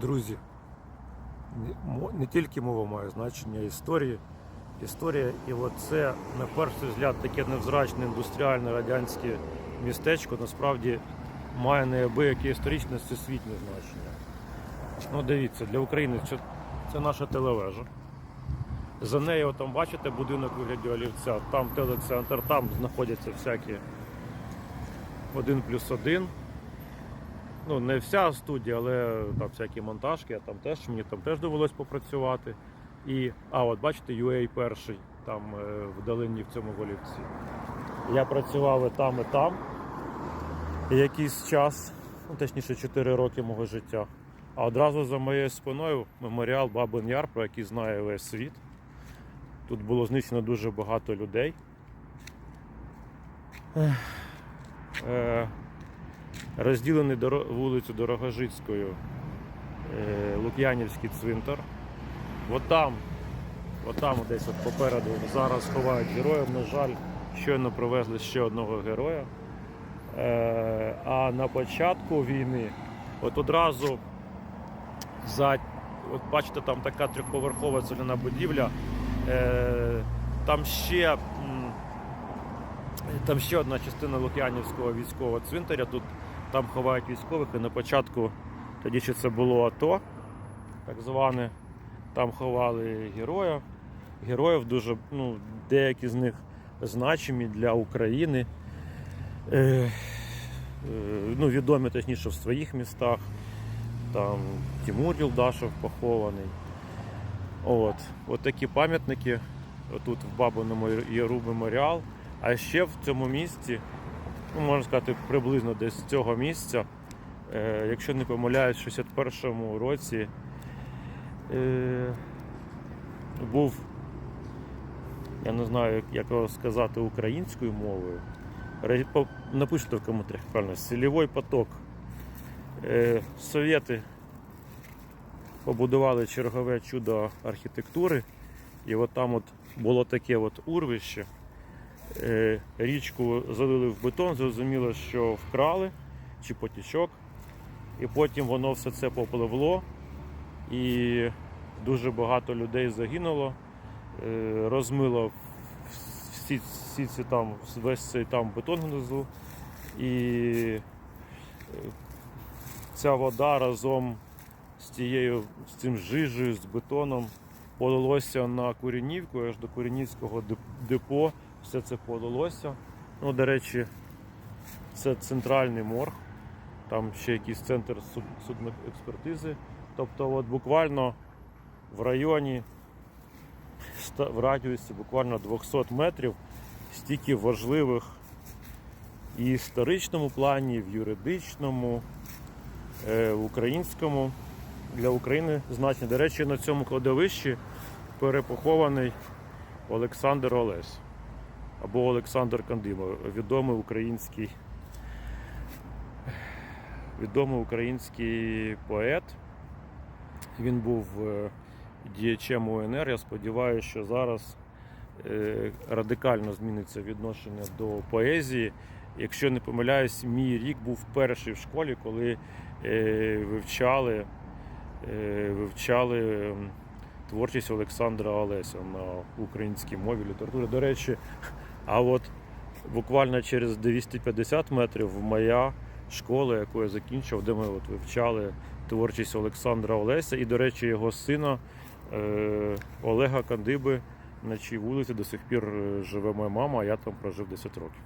Друзі, не- тільки мова має значення історії. Історія, і от це, на перший взгляд, таке невзрачне індустріальне радянське містечко насправді має неабияке історичне всесвітнє значення. Ну, дивіться, для України це, це наша телевежа. За нею, там бачите, будинок вигляді олівця, там телецентр, там знаходяться всякі один плюс один. Ну, не вся студія, але там всякі монтажки, а там теж мені там теж довелось попрацювати. І, а от бачите, UA перший там е, в долині в цьому голівці. Я працював і там, і там якийсь час, ну, точніше 4 роки мого життя. А одразу за моєю спиною меморіал Бабин Яр, про який знає весь світ. Тут було знищено дуже багато людей. Е, розділений доро- вулицю Дорогожицькою, е, Лук'янівський цвинтар. От там, от там десь от попереду зараз ховають героїв. На жаль, щойно привезли ще одного героя. Е, а на початку війни, от одразу за, от бачите, там така трьохповерхова соляна будівля. Е, там ще. Там ще одна частина Лук'янівського військового цвинтаря. Тут там ховають військових і на початку, тоді ще це було АТО, так зване. Там ховали героїв. Героїв дуже, ну, деякі з них значимі для України. Е, е, ну, відомі точніше в своїх містах. Там Тимур Юлдашев похований. От, от такі пам'ятники. Тут в Бабиному Яру меморіал. А ще в цьому місці, ну, можна сказати, приблизно десь з цього місця, е, якщо не помиляюсь, в 61-му році е, був, я не знаю, як- його сказати українською мовою. Напишіть в коментарях правильно, сільовий поток. Е, совєти побудували чергове чудо архітектури, і от там от було таке от урвище. Е, річку залили в бетон, зрозуміло, що вкрали чи потічок. І потім воно все це попливло, і дуже багато людей загинуло, е, розмило всі, всі ці там, весь цей там бетон внизу. І е, ця вода разом з тією, з цим жижею, з бетоном полилося на Курінівку, аж до Курінівського деп- депо. Все це полилося. Ну, до речі, це центральний морг, там ще якийсь центр суд, судної експертизи. Тобто, от буквально в районі, в радіусі буквально 200 метрів стільки важливих і в історичному плані, і в юридичному, е, в українському для України значення. До речі, на цьому кладовищі перепохований Олександр Олесь або Олександр Кандима, відомий український, відомий український поет. Він був е, діячем УНР. Я сподіваюся, що зараз е, радикально зміниться відношення до поезії. Якщо не помиляюсь, мій рік був перший в школі, коли е, вивчали, вивчали творчість Олександра Олеся на українській мові літературі. До речі, а от буквально через 250 метрів моя школа, яку я закінчив, де ми от вивчали творчість Олександра Олеся, і, до речі, його сина е, Олега Кандиби, на чій вулиці до сих пір е, живе моя мама, а я там прожив 10 років.